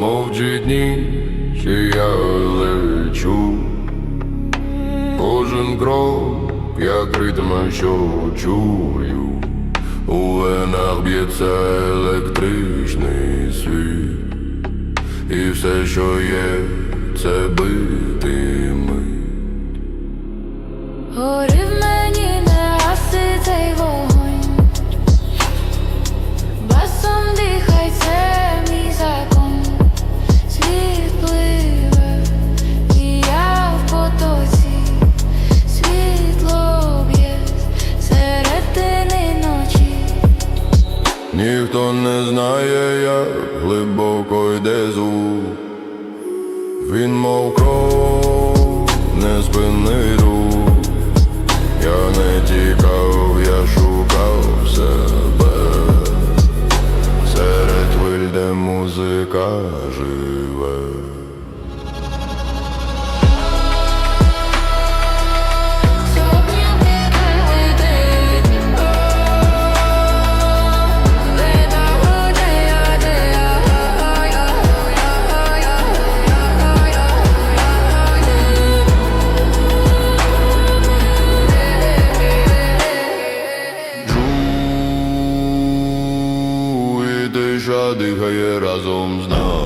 Мов дні, чи я лечу, кожен крок, як ритм, що чую, у венах б'ється електричний світ, і все, що є, це бити. Ніхто не знає, як глибоко йде звук Він мов кров, неспинний рух. Я не тікав, я шукав себе. Серед хвиль, де музика живе Диша дихає разом з нами